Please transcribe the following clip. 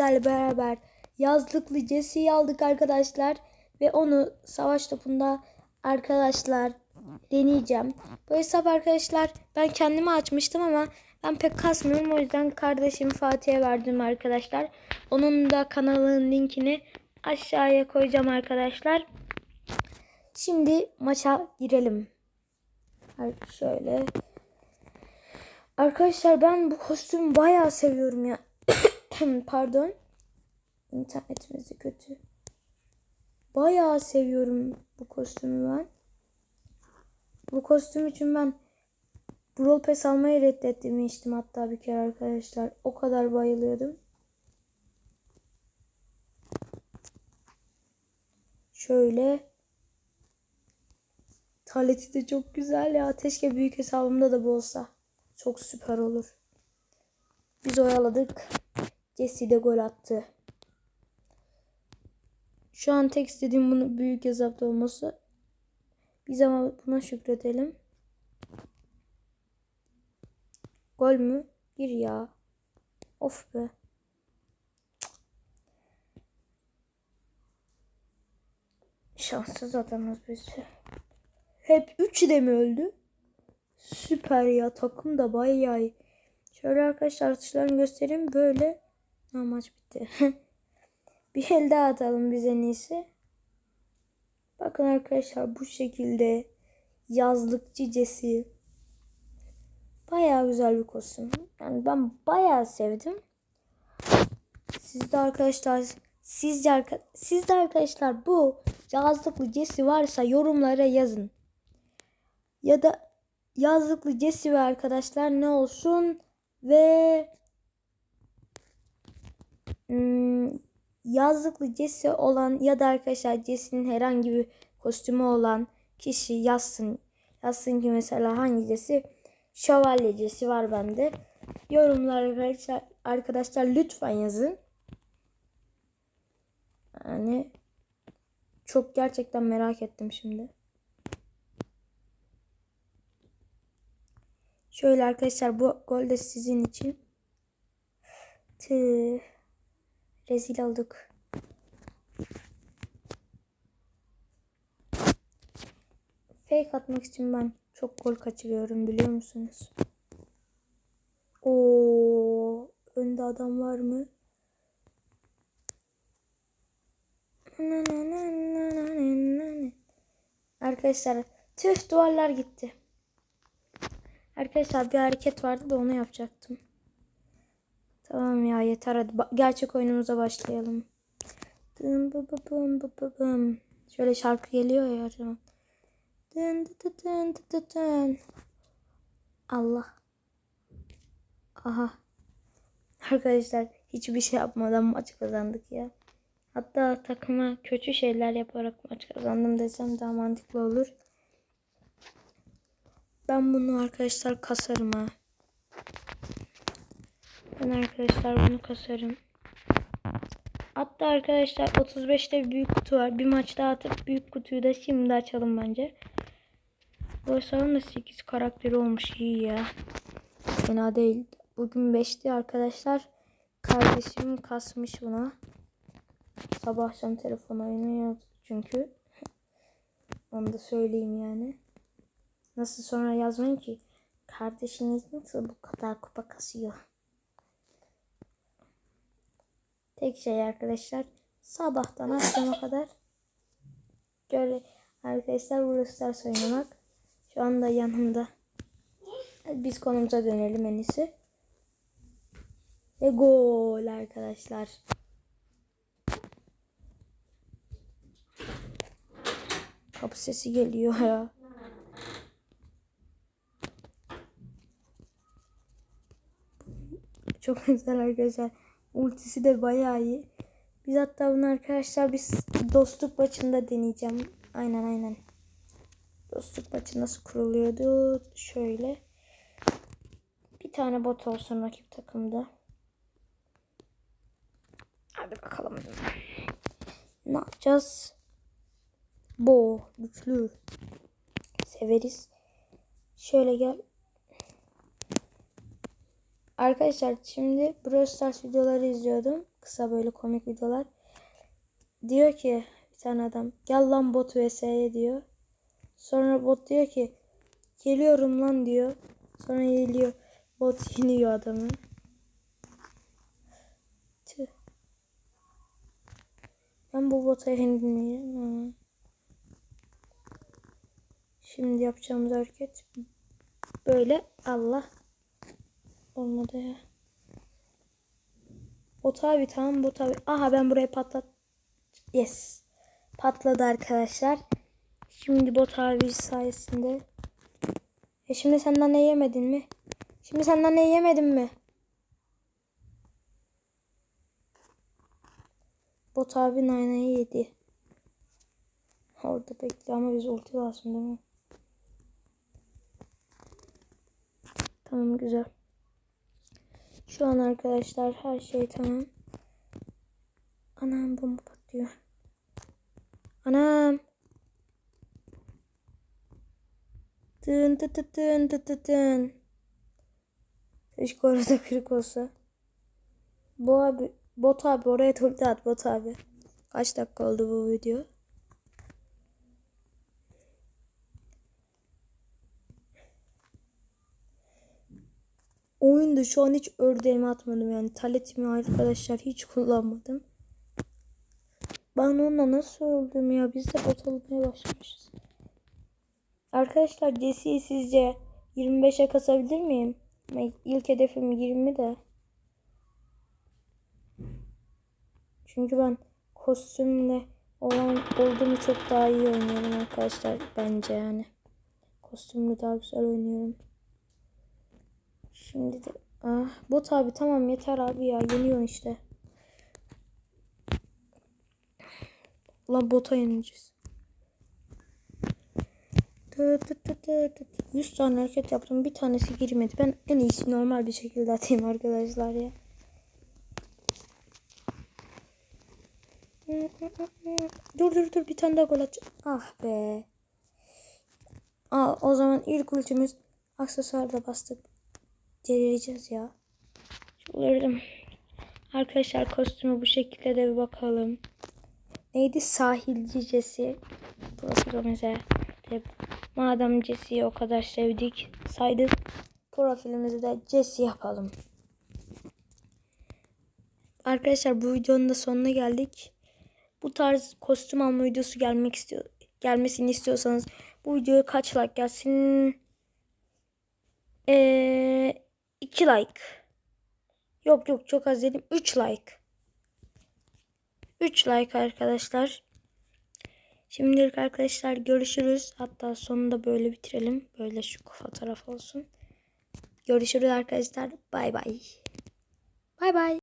sizlerle beraber yazlıklı Jesse'yi aldık arkadaşlar. Ve onu savaş topunda arkadaşlar deneyeceğim. Bu hesap arkadaşlar ben kendime açmıştım ama ben pek kasmıyorum. O yüzden kardeşim Fatih'e verdim arkadaşlar. Onun da kanalının linkini aşağıya koyacağım arkadaşlar. Şimdi maça girelim. Şöyle. Arkadaşlar ben bu kostümü bayağı seviyorum ya. Pardon. İnternetimiz de kötü. Bayağı seviyorum bu kostümü ben. Bu kostüm için ben Brawl Pass almayı reddetmiştim hatta bir kere arkadaşlar. O kadar bayılıyordum. Şöyle. Taleti de çok güzel ya. Keşke büyük hesabımda da bu olsa. Çok süper olur. Biz oyaladık. Jesse de gol attı. Şu an tek istediğim bunu büyük hesapta olması. Biz ama buna şükredelim. Gol mü? Gir ya. Of be. Şanssız adamız biz. Hep üçü de mi öldü? Süper ya. Takım da bayağı iyi. Şöyle arkadaşlar atışlarını göstereyim. Böyle. Ha, maç bitti. bir el daha atalım biz en iyisi. Bakın arkadaşlar bu şekilde yazlık cicesi. Bayağı güzel bir kostüm. Yani ben bayağı sevdim. Siz de arkadaşlar sizce arka, siz de arkadaşlar bu yazlıklı cesi varsa yorumlara yazın. Ya da yazlıklı cesi ve arkadaşlar ne olsun ve yazlıklı cesi olan ya da arkadaşlar cesinin herhangi bir kostümü olan kişi yazsın. Yazsın ki mesela hangi cesi şövalyecesi var bende. Yorumlar arkadaşlar, arkadaşlar lütfen yazın. Yani çok gerçekten merak ettim şimdi. Şöyle arkadaşlar bu gol de sizin için. Tüh. Rezil olduk. Fake atmak için ben çok gol kaçırıyorum biliyor musunuz? Oo, önde adam var mı? Arkadaşlar tüh duvarlar gitti. Arkadaşlar bir hareket vardı da onu yapacaktım. Tamam ya yeter hadi ba- gerçek oyunumuza başlayalım. Dım bı bı bım bı bı bım. Şöyle şarkı geliyor ya her zaman. Dın dı dı dın dı dı dın. Allah. Aha. Arkadaşlar hiçbir şey yapmadan maç kazandık ya. Hatta takıma kötü şeyler yaparak maç kazandım desem daha mantıklı olur. Ben bunu arkadaşlar kasarım ha. Ben arkadaşlar bunu kasarım. Hatta arkadaşlar 35'te bir büyük kutu var. Bir maç daha atıp büyük kutuyu da şimdi açalım bence. Bu hesabın da 8 karakteri olmuş iyi ya. Fena değil. Bugün 5'ti arkadaşlar. Kardeşim kasmış buna. Sabah akşam telefon oynuyor çünkü. Onu da söyleyeyim yani. Nasıl sonra yazmayın ki kardeşiniz nasıl bu kadar kupa kasıyor? Tek şey arkadaşlar sabahtan akşama kadar böyle arkadaşlar ders oynamak. Şu anda yanımda. Biz konumuza dönelim en iyisi. Ve gol arkadaşlar. Kapı sesi geliyor ya. Çok güzel arkadaşlar. Ultisi de bayağı iyi. Biz hatta bunu arkadaşlar biz dostluk maçında deneyeceğim. Aynen aynen. Dostluk maçı nasıl kuruluyordu? Şöyle. Bir tane bot olsun rakip takımda. Hadi bakalım. Ne yapacağız? Bo güçlü. Severiz. Şöyle gel. Arkadaşlar şimdi Brawl Stars videoları izliyordum. Kısa böyle komik videolar. Diyor ki bir tane adam gel lan bot vs'ye diyor. Sonra bot diyor ki geliyorum lan diyor. Sonra geliyor. Bot yeniyor adamı. Ben bu bota yenilmeyeceğim ama. Şimdi yapacağımız hareket böyle Allah olmadı ya. Bot abi tamam bot abi. Aha ben burayı patlat. Yes. Patladı arkadaşlar. Şimdi bot abi sayesinde. E şimdi senden ne yemedin mi? Şimdi senden ne yemedin mi? Bot abi naneyi yedi. Orada bekliyor ama biz ulti lazım değil mi? Tamam güzel. Şu an arkadaşlar her şey tamam. Anam bomba patlıyor. Anam. Tın tı tı tın tı tı tın. Keşke orada kırık olsa. Bu abi, bot abi oraya tulti at bot abi. Kaç dakika oldu bu video? Oyunda şu an hiç ördeğimi atmadım yani taletimi arkadaşlar hiç kullanmadım. Ben onunla nasıl öldüm ya biz de bot olmaya başlamışız. Arkadaşlar Jesse'yi sizce 25'e kasabilir miyim? İlk hedefim 20 de. Çünkü ben kostümle olan olduğumu çok daha iyi oynuyorum arkadaşlar bence yani. Kostümle daha güzel oynuyorum. Şimdi de ah bot abi tamam yeter abi ya yeniyorsun işte. Lan bota yeneceğiz. Tı tı tı tı tı. 100 tane hareket yaptım bir tanesi girmedi. Ben en iyisi normal bir şekilde atayım arkadaşlar ya. Dur dur dur bir tane daha gol atacağım. Ah be. Aa, o zaman ilk ultimiz aksesuarda bastık. Delireceğiz ya. Çıldırdım. Arkadaşlar kostümü bu şekilde de bir bakalım. Neydi sahilci Jesse. Profilimize. De, madem Jesse'yi o kadar sevdik saydık. Profilimizi de Jesse yapalım. Arkadaşlar bu videonun da sonuna geldik. Bu tarz kostüm alma videosu gelmek istiyor gelmesini istiyorsanız bu videoya kaç like gelsin? Ee, 2 like. Yok yok çok az dedim. 3 like. 3 like arkadaşlar. Şimdilik arkadaşlar görüşürüz. Hatta sonunda böyle bitirelim. Böyle şu fotoğraf olsun. Görüşürüz arkadaşlar. Bay bay. Bay bay.